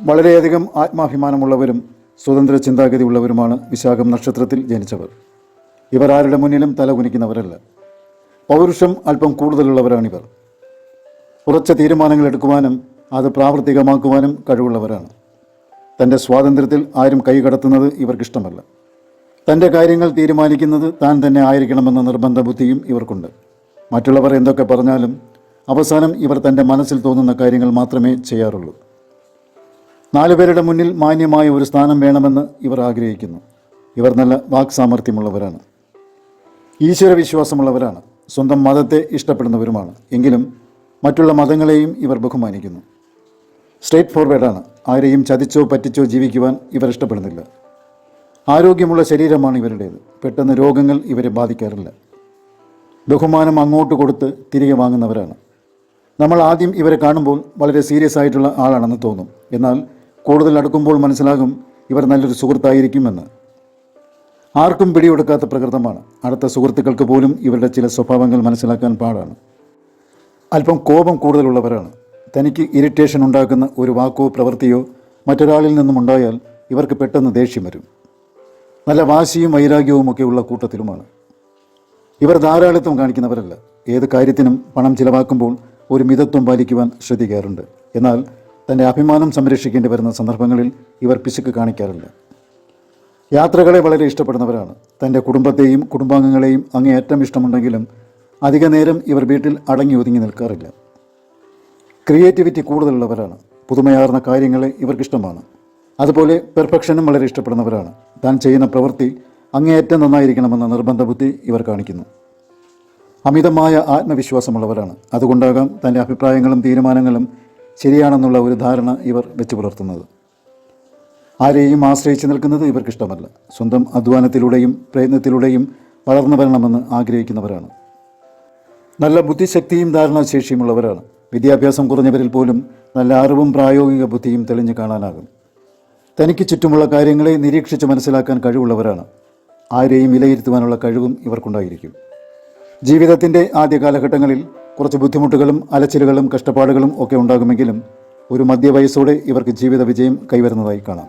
വളരെയധികം ആത്മാഭിമാനമുള്ളവരും സ്വതന്ത്ര ചിന്താഗതി ഉള്ളവരുമാണ് വിശാഖം നക്ഷത്രത്തിൽ ജനിച്ചവർ. ഇവർ ആരുടെ മുന്നിലും തല കുനിക്കുന്നവരല്ല. പൗരുഷം അല്പം കൂടുതലുള്ളവരാണിവർ. ഉറച്ച തീരുമാനങ്ങൾ എടുക്കുവാനും അത് പ്രാവർത്തികമാക്കുവാനും കഴിവുള്ളവരാണ്. തന്റെ സ്വാതന്ത്ര്യത്തിൽ ആരും കൈകടത്തുന്നത് ഇവർക്കിഷ്ടമല്ല. തന്റെ കാര്യങ്ങൾ തീരുമാനിക്കുന്നത് താൻ തന്നെ ആയിരിക്കണമെന്ന നിർബന്ധ ബുദ്ധിയും ഇവർക്കുണ്ട്. മറ്റുള്ളവർ എന്തൊക്കെ പറഞ്ഞാലും അവസാനം ഇവർ തന്റെ മനസ്സിൽ തോന്നുന്ന കാര്യങ്ങൾ മാത്രമേ ചെയ്യാറുള്ളൂ. നാലുപേരുടെ മുന്നിൽ മാന്യമായ ഒരു സ്ഥാനം വേണമെന്ന് ഇവർ ആഗ്രഹിക്കുന്നു. ഇവർ നല്ല വാക്സാമർഥ്യമുള്ളവരാണ്. ഈശ്വരവിശ്വാസമുള്ളവരാണ് ഈശ്വര വിശ്വാസമുള്ളവരാണ്. സ്വന്തം മതത്തെ ഇഷ്ടപ്പെടുന്നവരുമാണ്. എങ്കിലും മറ്റുള്ള മതങ്ങളെയും ഇവർ ബഹുമാനിക്കുന്നു. സ്ട്രേറ്റ് ഫോർവേഡാണ്. ആരെയും ചതിച്ചോ പറ്റിച്ചോ ജീവിക്കുവാൻ ഇവർ ഇഷ്ടപ്പെടുന്നില്ല. ആരോഗ്യമുള്ള ശരീരമാണ് ഇവരുടേത്. പെട്ടെന്ന് രോഗങ്ങൾ ഇവരെ ബാധിക്കാറില്ല. ബഹുമാനം അങ്ങോട്ട് കൊടുത്ത് തിരികെ വാങ്ങുന്നവരാണ്. നമ്മൾ ആദ്യം ഇവരെ കാണുമ്പോൾ വളരെ സീരിയസ് ആയിട്ടുള്ള ആളാണെന്ന് തോന്നും. എന്നാൽ കൂടുതൽ അടുക്കുമ്പോൾ മനസ്സിലാകും ഇവർ നല്ലൊരു സുഹൃത്തായിരിക്കുമെന്ന്. ആർക്കും പിടിയെടുക്കാത്ത പ്രകൃതമാണ്. അടുത്ത സുഹൃത്തുക്കൾക്ക് പോലും ഇവരുടെ ചില സ്വഭാവങ്ങൾ മനസ്സിലാക്കാൻ പാടാണ്. അല്പം കോപം കൂടുതലുള്ളവരാണ്. തനിക്ക് ഇറിറ്റേഷൻ ഉണ്ടാക്കുന്ന ഒരു വാക്കോ പ്രവൃത്തിയോ മറ്റൊരാളിൽ നിന്നും ഉണ്ടായാൽ ഇവർക്ക് പെട്ടെന്ന് ദേഷ്യം വരും. നല്ല വാശിയും വൈരാഗ്യവും ഒക്കെ ഉള്ള കൂട്ടത്തിലുമാണ്. ഇവർ ധാരാളിത്വം കാണിക്കുന്നവരല്ല. ഏത് കാര്യത്തിനും പണം ചിലവാക്കുമ്പോൾ ഒരു മിതത്വം പാലിക്കുവാൻ ശ്രദ്ധിക്കാറുണ്ട്. എന്നാൽ തന്റെ അഭിമാനം സംരക്ഷിക്കേണ്ടി വരുന്ന സന്ദർഭങ്ങളിൽ ഇവർ പിശുക്ക് കാണിക്കാറില്ല. യാത്രകളെ വളരെ ഇഷ്ടപ്പെടുന്നവരാണ്. തന്റെ കുടുംബത്തെയും കുടുംബാംഗങ്ങളെയും അങ്ങേയറ്റം ഇഷ്ടമുണ്ടെങ്കിലും അധിക നേരം ഇവർ വീട്ടിൽ അടങ്ങി ഒതുങ്ങി നിൽക്കാറില്ല. ക്രിയേറ്റിവിറ്റി കൂടുതലുള്ളവരാണ്. പുതുമയാർന്ന കാര്യങ്ങളെ ഇവർക്കിഷ്ടമാണ്. അതുപോലെ പെർഫെക്ഷനും വളരെ ഇഷ്ടപ്പെടുന്നവരാണ്. താൻ ചെയ്യുന്ന പ്രവൃത്തി അങ്ങേയറ്റം നന്നായിരിക്കണമെന്ന നിർബന്ധ ബുദ്ധി ഇവർ കാണിക്കുന്നു. അമിതമായ ആത്മവിശ്വാസമുള്ളവരാണ്. അതുകൊണ്ടാകാം തന്റെ അഭിപ്രായങ്ങളും തീരുമാനങ്ങളും ശരിയാണെന്നുള്ള ഒരു ധാരണ ഇവർ വെച്ച് പുലർത്തുന്നത്. ആരെയും ആശ്രയിച്ച് നിൽക്കുന്നത് ഇവർക്കിഷ്ടമല്ല. സ്വന്തം അധ്വാനത്തിലൂടെയും പ്രയത്നത്തിലൂടെയും വളർന്നു വരണമെന്ന് ആഗ്രഹിക്കുന്നവരാണ്. നല്ല ബുദ്ധിശക്തിയും ധാരണാശേഷിയുമുള്ളവരാണ്. വിദ്യാഭ്യാസം കുറഞ്ഞവരിൽ പോലും നല്ല അറിവും പ്രായോഗിക ബുദ്ധിയും തെളിഞ്ഞു കാണാനാകും. തനിക്ക് ചുറ്റുമുള്ള കാര്യങ്ങളെ നിരീക്ഷിച്ച് മനസ്സിലാക്കാൻ കഴിവുള്ളവരാണ്. ആരെയും വിലയിരുത്തുവാനുള്ള കഴിവും ഇവർക്കുണ്ടായിരിക്കും. ജീവിതത്തിന്റെ ആദ്യ കാലഘട്ടങ്ങളിൽ കുറച്ച് ബുദ്ധിമുട്ടുകളും അലച്ചിലുകളും കഷ്ടപ്പാടുകളും ഒക്കെ ഉണ്ടാകുമെങ്കിലും ഒരു മധ്യവയസ്സോടെ ഇവർക്ക് ജീവിത വിജയം കൈവരുന്നതായി കാണാം.